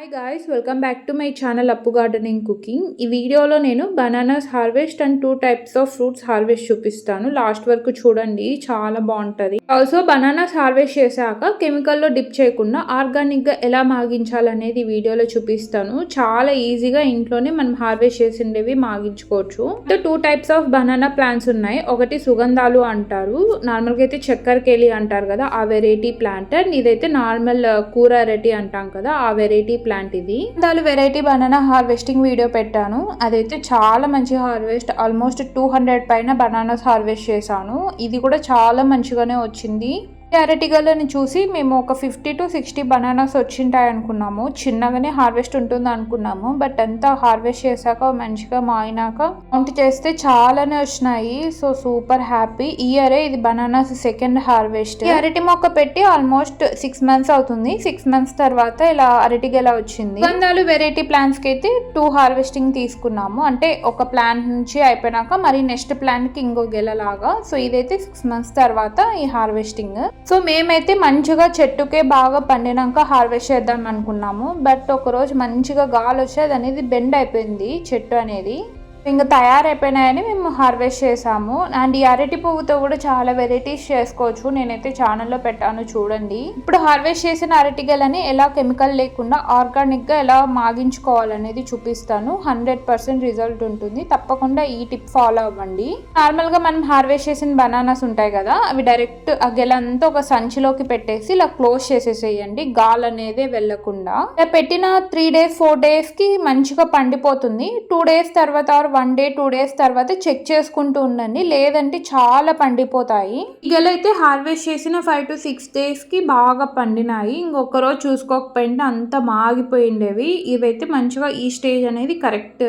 Hi guys welcome back to my channel Appu gardening cooking ఈ వీడియోలో నేను bananas harvest and two types of fruits harvest చూపిస్తాను. Last వరకు చూడండి చాలా బాగుంటుంది. ఆల్సో బనానాస్ హార్వెస్ట్ చేశాక కెమికల్లో డిప్ చేయకుండా ఆర్గానిక్గా ఎలా మాగించాలనేది వీడియోలో చూపిస్తాను. చాలా ఈజీగా ఇంట్లోనే మనం హార్వెస్ట్ చేసిండేవి మాగించుకోవచ్చు. Two types of banana plants ఉన్నాయి. ఒకటి సుగంధాలు అంటారు. నార్మల్గా అయితే చక్కెరకేలి అంటారు కదా ఆ వెరైటీ ప్లాంట్ అండ్ ఇదైతే నార్మల్ uh, కూర అరటి అంటాం కదా ఆ వెరైటీ ప్లాంట్ ఇది దాని వెరైటీ బనానా హార్వెస్టింగ్ వీడియో పెట్టాను. అదైతే చాలా మంచి హార్వెస్ట్ ఆల్మోస్ట్ టూ హండ్రెడ్ పైన బనానాస్ హార్వెస్ట్ చేశాను. ఇది కూడా చాలా మంచిగానే వచ్చింది. అరటిగలని చూసి మేము ఒక ఫిఫ్టీ టు సిక్స్టీ బనానాస్ వచ్చింటాయి అనుకున్నాము చిన్నగానే హార్వెస్ట్ ఉంటుంది అనుకున్నాము బట్ అంతా హార్వెస్ట్ చేశాక మంచిగా మాయినాక కౌంట్ చేస్తే చాలానే వచ్చినాయి. So super happy. ఇయరే ఇది బనానాస్ సెకండ్ హార్వెస్ట్. ఈ అరటి మొక్క పెట్టి ఆల్మోస్ట్ సిక్స్ మంత్స్ అవుతుంది. సిక్స్ మంత్స్ తర్వాత ఇలా అరటిగెల వచ్చింది. వందలు వెరైటీ ప్లాంట్స్కి అయితే టూ హార్వెస్టింగ్ తీసుకున్నాము. అంటే ఒక ప్లాంట్ నుంచి అయిపోయినాక మరి నెక్స్ట్ ప్లాంట్కి ఇంకో గెలలాగా సో ఇదైతే సిక్స్ మంత్స్ తర్వాత ఈ హార్వెస్టింగ్. సో మేమైతే మంచిగా చెట్టుకే బాగా పండినాక హార్వెస్ట్ చేద్దాం అనుకున్నాము. బట్ ఒకరోజు మంచిగా గాలి వచ్చేది అనేది బెండ్ అయిపోయింది చెట్టు అనేది. ఇంకా తయారైపోయినాయని మేము హార్వెస్ట్ చేసాము. అండ్ ఈ అరటి పువ్వుతో కూడా చాలా వెరైటీస్ చేసుకోవచ్చు. నేనైతే ఛానల్లో పెట్టాను చూడండి. ఇప్పుడు హార్వెస్ట్ చేసిన అరటిగలని ఎలా కెమికల్ లేకుండా ఆర్గానిక్గా ఎలా మాగించుకోవాలనేది చూపిస్తాను. హండ్రెడ్ పర్సెంట్ రిజల్ట్ ఉంటుంది. తప్పకుండా ఈ టిప్ ఫాలో అవ్వండి. నార్మల్గా మనం హార్వెస్ట్ చేసిన బనానాస్ ఉంటాయి కదా అవి డైరెక్ట్ ఆ గెలంతా ఒక సంచిలోకి పెట్టేసి ఇలా క్లోజ్ చేసేసేయండి. గాల్ అనేది వెళ్ళకుండా. పెట్టిన త్రీ డేస్ ఫోర్ డేస్కి మంచిగా పండిపోతుంది. టూ డేస్ తర్వాత వన్ డే టూ డేస్ తర్వాత చెక్ చేసుకుంటూ ఉండండి. లేదంటే చాలా పండిపోతాయి. ఇగలైతే హార్వెస్ట్ చేసిన ఫైవ్ టు సిక్స్ డేస్కి బాగా పండినాయి. ఇంకొక రోజు చూసుకోకపోయింటే అంత మాగిపోయిండేవి. ఇవైతే మంచిగా ఈ స్టేజ్ అనేది కరెక్ట్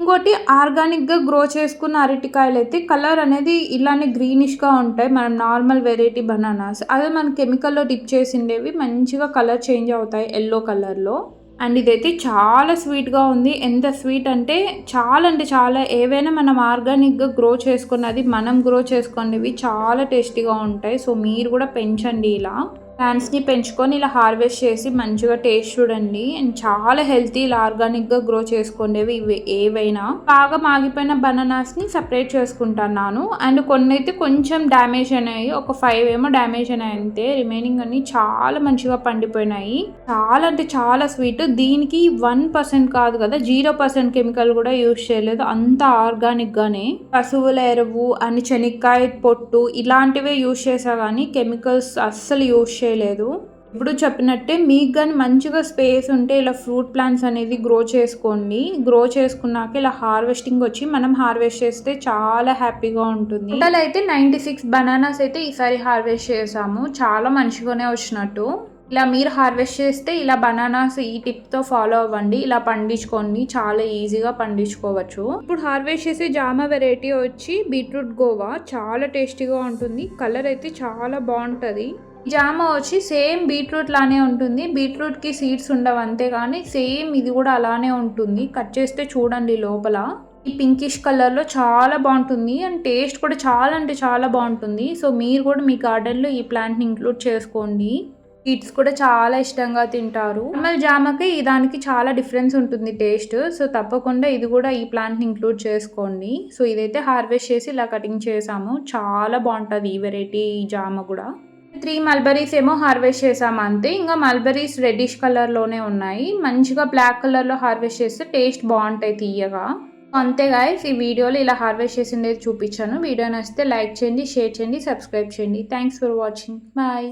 ఇంకోటి ఆర్గానిక్గా గ్రో చేసుకున్న అరటికాయలు అయితే కలర్ అనేది ఇలానే గ్రీనిష్గా ఉంటాయి. మనం నార్మల్ వెరైటీ బనానాస్ అదే మన కెమికల్లో డిప్ చేసిండేవి మంచిగా కలర్ చేంజ్ అవుతాయి ఎల్లో కలర్లో అండ్ ఇదైతే చాలా స్వీట్గా ఉంది. ఎంత స్వీట్ అంటే చాలా అంటే చాలా. ఏవైనా మనం ఆర్గానిక్గా గ్రో చేసుకున్నది మనం గ్రో చేసుకునేవి చాలా టేస్టీగా ఉంటాయి. సో మీరు కూడా పెంచండి ఇలా. ప్లాంట్స్ని పెంచుకొని ఇలా హార్వెస్ట్ చేసి మంచిగా టేస్ట్ చూడండి. అండ్ చాలా హెల్తీ ఇలా ఆర్గానిక్గా గ్రో చేసుకునేవి ఇవి ఏవైనా. బాగా మాగిపోయిన బనానాస్ని సపరేట్ చేసుకుంటున్నాను. అండ్ కొన్ని అయితే కొంచెం డ్యామేజ్ అయినాయి. ఒక ఫైవ్ ఏమో డ్యామేజ్ అయినాయి అంతే. రిమైనింగ్ అన్ని చాలా మంచిగా పండిపోయినాయి. చాలా అంటే చాలా స్వీట్ దీనికి వన్ పర్సెంట్ కాదు కదా. జీరో పర్సెంట్ కెమికల్ కూడా యూజ్ చేయలేదు. అంత ఆర్గానిక్గానే పశువుల ఎరువు అని శనక్కాయ పొట్టు ఇలాంటివే యూజ్ చేసా కానీ కెమికల్స్ అస్సలు యూజ్ చేయలేదు. ఇప్పుడు చెప్పినట్టే మీకు కానీ మంచిగా స్పేస్ ఉంటే ఇలా ఫ్రూట్ ప్లాంట్స్ అనేది గ్రో చేసుకోండి. గ్రో చేసుకున్నాక ఇలా హార్వెస్టింగ్ వచ్చి మనం హార్వెస్ట్ చేస్తే చాలా హ్యాపీగా ఉంటుంది. టోటల్ అయితే నైంటీ సిక్స్ బనానాస్ అయితే ఈసారి హార్వెస్ట్ చేసాము. చాలా మంచిగానే వచ్చినట్టు. ఇలా మీరు హార్వెస్ట్ చేస్తే ఇలా బనానాస్ ఈ టిప్తో ఫాలో అవ్వండి. ఇలా పండించుకోండి. చాలా ఈజీగా పండించుకోవచ్చు. ఇప్పుడు హార్వెస్ట్ చేసే జామ వెరైటీ వచ్చి బీట్రూట్ గోవా చాలా టేస్టీగా ఉంటుంది. కలర్ అయితే చాలా బాగుంటుంది. జామ వచ్చి సేమ్ బీట్రూట్ లానే ఉంటుంది. బీట్రూట్కి సీడ్స్ ఉండవు అంతే కానీ సేమ్ ఇది కూడా అలానే ఉంటుంది. కట్ చేస్తే చూడండి లోపల. ఈ పింకిష్ కలర్లో చాలా బాగుంటుంది. అండ్ టేస్ట్ కూడా చాలా అంటే చాలా బాగుంటుంది. సో మీరు కూడా మీ గార్డెన్లో ఈ ప్లాంట్ని ఇంక్లూడ్ చేసుకోండి. కిడ్స్ కూడా చాలా ఇష్టంగా తింటారు. నార్మల్ జామకి దానికి చాలా డిఫరెన్స్ ఉంటుంది టేస్ట్. సో తప్పకుండా ఇది కూడా ఈ ప్లాంట్ని ఇంక్లూడ్ చేసుకోండి. సో ఇదైతే హార్వెస్ట్ చేసి ఇలా కటింగ్ చేసాము. చాలా బాగుంటుంది ఈ వెరైటీ జామ కూడా. త్రీ మల్బరీస్ ఏమో హార్వెస్ట్ చేసాము అంతే. ఇంకా మల్బరీస్ రెడ్డిష్ కలర్లోనే ఉన్నాయి. మంచిగా బ్లాక్ కలర్లో హార్వెస్ట్ చేస్తే టేస్ట్ బాగుంటాయి తీయగా. అంతే గాయస్ ఈ వీడియోలో ఇలా హార్వెస్ట్ చేసింది చూపించాను. వీడియో నచ్చితే లైక్ చేయండి షేర్ చేయండి సబ్స్క్రైబ్ చేయండి. Thanks for watching bye